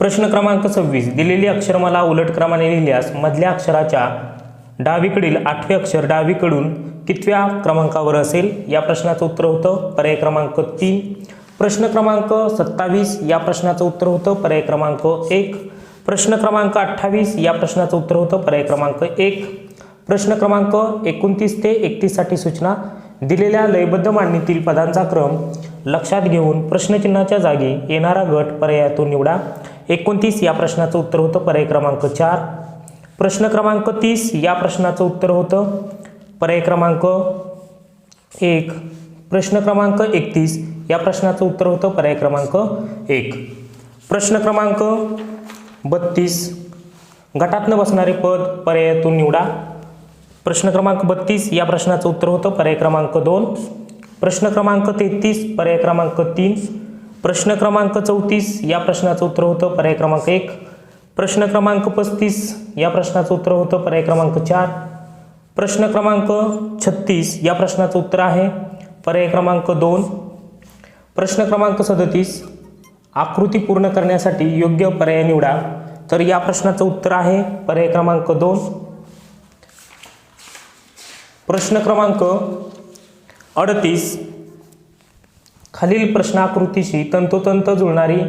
प्रश्न क्रमांक सव्वीस. दिलेली अक्षरमाला उलट क्रमाने लिहिल्यास मधल्या अक्षराच्या डावीकडील आठवे अक्षर डावीकडून कितव्या क्रमांकावर असेल? या प्रश्नाचं उत्तर होतं पर्याय क्रमांक तीन. प्रश्न क्रमांक सत्तावीस या प्रश्नाचं उत्तर होतं पर्याय क्रमांक एक. प्रश्न क्रमांक अठ्ठावीस या प्रश्नाचं उत्तर होतं पर्याय क्रमांक एक. प्रश्न क्रमांक एकोणतीस ते एकतीससाठी सूचना. दिलेल्या लयबद्ध मांडणीतील पदांचा क्रम लक्षात घेऊन प्रश्नचिन्हाच्या जागी येणारा गट पर्यायातून निवडा. एकोणतीस या प्रश्नाचं उत्तर होतं पर्याय क्रमांक चार. प्रश्न क्रमांक तीस या प्रश्नाचं उत्तर होतं पर्याय क्रमांक एक. प्रश्न क्रमांक एकतीस या प्रश्नाचं उत्तर होतं पर्याय क्रमांक एक. प्रश्न क्रमांक बत्तीस. गटातनं बसणारे पद पर्यायातून निवडा. प्रश्न क्रमांक बत्तीस या प्रश्नाचं उत्तर होतं पर्याय क्रमांक दोन. प्रश्न क्रमांक तेहतीस पर्याय क्रमांक तीन. प्रश्न क्रमांक चौतीस या प्रश्नाचं उत्तर होतं. पर्याय क्रमांक एक. प्रश्न क्रमांक पस्तीस या प्रश्नाचं उत्तर होतं. पर्याय क्रमांक चार. प्रश्न क्रमांक छत्तीस या प्रश्नाचं उत्तर आहे. पर्याय क्रमांक दोन. प्रश्न क्रमांक सदतीस. आकृती पूर्ण करण्यासाठी योग्य पर्याय निवडा. तर या प्रश्नाचं उत्तर आहे. पर्याय क्रमांक दोन. प्रश्न क्रमांक अडतीस. खालील प्रश्नाकृतीशी तंतोतंत जुळणारी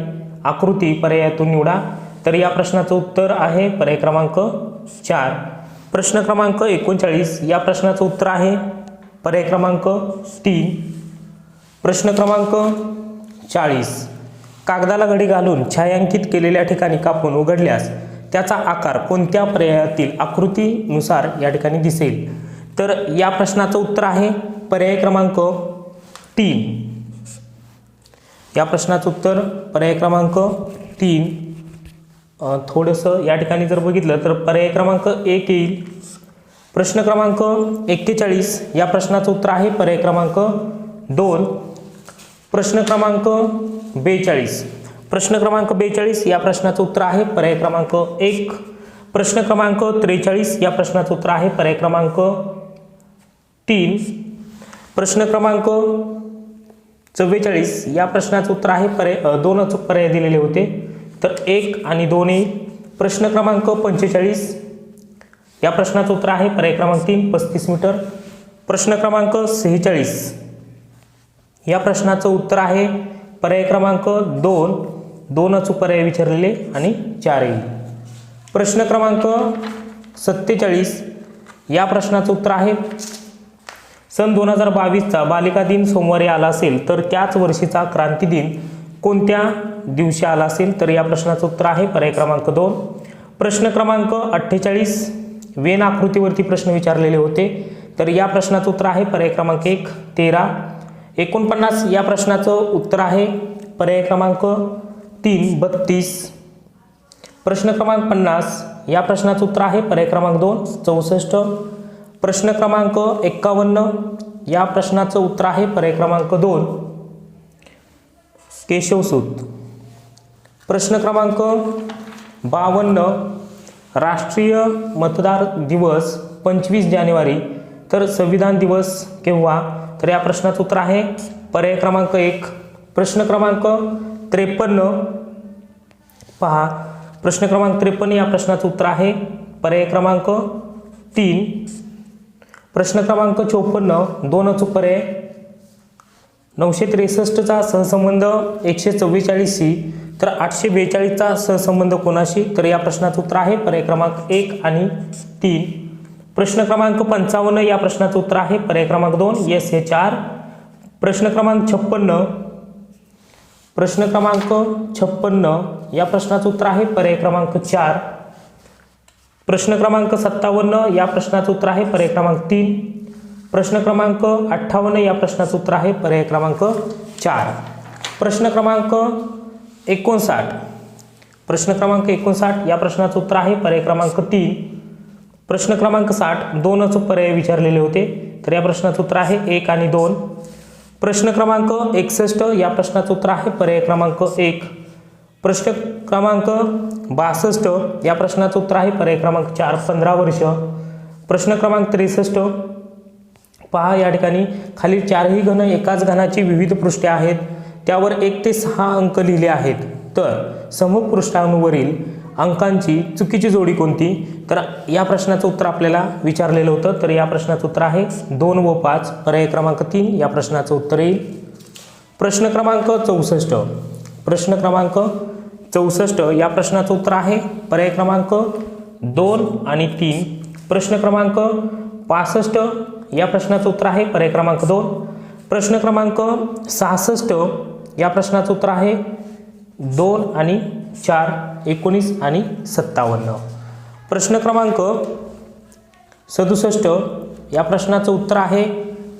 आकृती पर्यायातून निवडा. तर या प्रश्नाचं उत्तर आहे पर्याय क्रमांक चार. प्रश्न क्रमांक एकोणचाळीस. या प्रश्नाचं उत्तर आहे पर्याय क्रमांक तीन. प्रश्न क्रमांक चाळीस. कागदाला घडी घालून छायांकित केलेल्या ठिकाणी कापून उघडल्यास त्याचा आकार कोणत्या पर्यायातील आकृतीनुसार या ठिकाणी दिसेल? तर या प्रश्नाचं उत्तर आहे पर्याय क्रमांक तीन. या प्रश्नाचं उत्तर पर्याय क्रमांक तीन. थोडंसं या ठिकाणी जर बघितलं तर पर्याय क्रमांक एक येईल. प्रश्न क्रमांक एक्केचाळीस या प्रश्नाचं उत्तर आहे पर्याय क्रमांक दोन. प्रश्न क्रमांक बेचाळीस. प्रश्न क्रमांक बेचाळीस या प्रश्नाचं उत्तर आहे पर्याय क्रमांक एक. प्रश्न क्रमांक त्रेचाळीस या प्रश्नाचं उत्तर आहे पर्याय क्रमांक तीन. प्रश्न क्रमांक चव्वेचाळीस या प्रश्नाचं उत्तर आहे पर्याय दोनच पर्याय दिलेले होते. तर एक आणि दोनही प्रश्न क्रमांक पंचेचाळीस. या प्रश्नाचं उत्तर आहे पर्याय क्रमांक तीन पस्तीस मीटर. प्रश्न क्रमांक सेहेचाळीस. या प्रश्नाचं उत्तर आहे पर्याय क्रमांक दोन दोनच पर्याय विचारलेले आणि चारही. प्रश्न क्रमांक सत्तेचाळीस. या प्रश्नाचं उत्तर आहे सन दोन हजार बावीसचा बालिका दिन सोमवारी आला असेल तर त्याच वर्षीचा क्रांती दिन कोणत्या दिवशी आला असेल? तर या प्रश्नाचं उत्तर आहे पर्याय क्रमांक दोन. प्रश्न क्रमांक अठ्ठेचाळीस. वेन आकृतीवरती प्रश्न विचारलेले होते. तर या प्रश्नाचं उत्तर आहे पर्याय क्रमांक एक तेरा. एकोणपन्नास या प्रश्नाचं उत्तर आहे पर्याय क्रमांक तीन बत्तीस. प्रश्न क्रमांक पन्नास या प्रश्नाचं उत्तर आहे पर्याय क्रमांक दोन चौसष्ट. प्रश्न क्रमांक एक्कावन्न. या प्रश्नाचं उत्तर आहे. पर्याय क्रमांक दोन. केशवसूत प्रश्न क्रमांक बावन्न. राष्ट्रीय मतदार दिवस पंचवीस जानेवारी. तर संविधान दिवस केव्हा? तर या प्रश्नाचं उत्तर आहे. पर्याय क्रमांक एक. प्रश्न क्रमांक त्रेपन्न. पहा. प्रश्न क्रमांक त्रेपन्न या प्रश्नाचं उत्तर आहे. पर्याय क्रमांक तीन. प्रश्न क्रमांक चोपन्न दोनच आहे नऊशे त्रेसष्टचा सहसंबंध एकशे चव्वेचाळीसशी तर आठशे बेचाळीसचा सहसंबंध कोणाशी? तर या प्रश्नाचं उत्तर आहे पर्याय क्रमांक एक आणि तीन. प्रश्न क्रमांक पंचावन्न या प्रश्नाचं उत्तर आहे पर्याय क्रमांक दोन येस हे चार. प्रश्न क्रमांक छप्पन्न प्रश्न क्रमांक छप्पन्न या प्रश्नाचं उत्तर आहे पर्याय क्रमांक चार. प्रश्न क्रमांक सत्तावन्न या प्रश्नाचं उत्तर आहे पर्याय क्रमांक तीन. प्रश्न क्रमांक अठ्ठावन्न या प्रश्नाचं उत्तर आहे पर्याय क्रमांक चार. प्रश्न क्रमांक एकोणसाठ. प्रश्न क्रमांक एकोणसाठ या प्रश्नाचं उत्तर आहे पर्याय क्रमांक तीन. प्रश्न क्रमांक साठ दोनच पर्याय विचारलेले होते तर या प्रश्नाचं उत्तर आहे एक आणि दोन. प्रश्न क्रमांक एकसष्ट या प्रश्नाचं उत्तर आहे पर्याय क्रमांक एक. प्रश्न क्रमांक बासष्ट या प्रश्नाचं उत्तर आहे. पर्याय क्रमांक चार पंधरा वर्ष. प्रश्न क्रमांक त्रेसष्ट. पहा या ठिकाणी खाली चारही घन एकाच घनाची विविध पृष्ठे आहेत. त्यावर एक ते सहा अंक लिहिले आहेत. तर समुपपृष्ठांवरील अंकांची चुकीची जोडी कोणती? तर या प्रश्नाचं उत्तर आपल्याला विचारलेलं होतं. तर या प्रश्नाचं उत्तर आहे दोन व पाच. पर्याय क्रमांक तीन या प्रश्नाचं उत्तर येईल. प्रश्न क्रमांक चौसष्ट. प्रश्न क्रमांक चौसष्ट या प्रश्नाचं उत्तर आहे. पर्याय क्रमांक दोन आणि तीन. प्रश्न क्रमांक पासष्ट या प्रश्नाचं उत्तर आहे. पर्याय क्रमांक दोन. प्रश्न क्रमांक सहासष्ट या प्रश्नाचं उत्तर आहे. दोन आणि चार एकोणीस आणि सत्तावन्न. प्रश्न क्रमांक सदुसष्ट या प्रश्नाचं उत्तर आहे.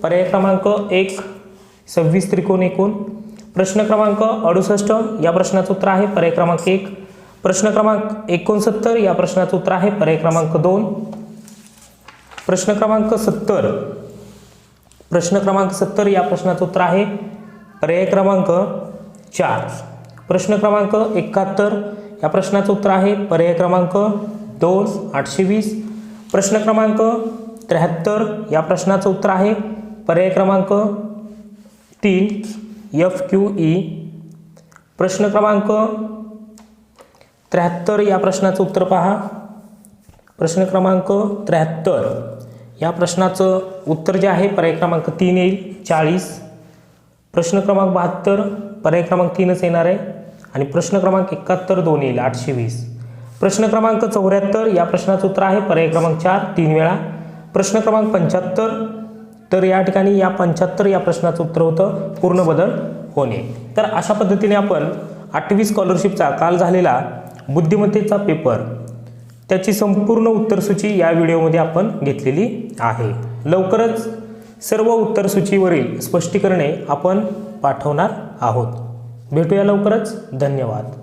पर्याय क्रमांक एक सव्वीस त्रिकोण एकूण. प्रश्न क्रमांक अडुसष्ट या प्रश्नाचं उत्तर आहे. पर्याय क्रमांक एक. प्रश्न क्रमांक एकोणसत्तर या प्रश्नाचं उत्तर आहे. पर्याय क्रमांक दोन. प्रश्न क्रमांक सत्तर. प्रश्न क्रमांक सत्तर या प्रश्नाचं उत्तर आहे. पर्याय क्रमांक चार. प्रश्न क्रमांक एकाहत्तर या प्रश्नाचं उत्तर आहे. पर्याय क्रमांक दोन आठशे वीस. प्रश्न क्रमांक त्र्याहत्तर या प्रश्नाचं उत्तर आहे. पर्याय क्रमांक तीन. F Q E. प्रश्न क्रमांक त्र्याहत्तर या प्रश्नाचं उत्तर पहा. प्रश्न क्रमांक त्र्याहत्तर. या प्रश्नाचं उत्तर जे आहे पर्याय क्रमांक तीन येईल चाळीस. प्रश्न क्रमांक बहात्तर पर्याय क्रमांक तीनच येणार आहे. आणि प्रश्न क्रमांक एकाहत्तर दोन येईल आठशे वीस. प्रश्न क्रमांक चौऱ्याहत्तर या प्रश्नाचं उत्तर आहे पर्याय क्रमांक चार तीन वेळा. प्रश्न क्रमांक पंच्याहत्तर तर या ठिकाणी या पंच्याहत्तर या प्रश्नाचं उत्तर होतं. पूर्ण बदल होणे. तर अशा पद्धतीने आपण आठवी स्कॉलरशिपचा काल झालेला बुद्धिमत्तेचा पेपर त्याची संपूर्ण उत्तरसूची या व्हिडिओमध्ये आपण घेतलेली आहे. लवकरच सर्व उत्तरसूचीवरील स्पष्टीकरणे आपण पाठवणार आहोत. भेटूया लवकरच. धन्यवाद.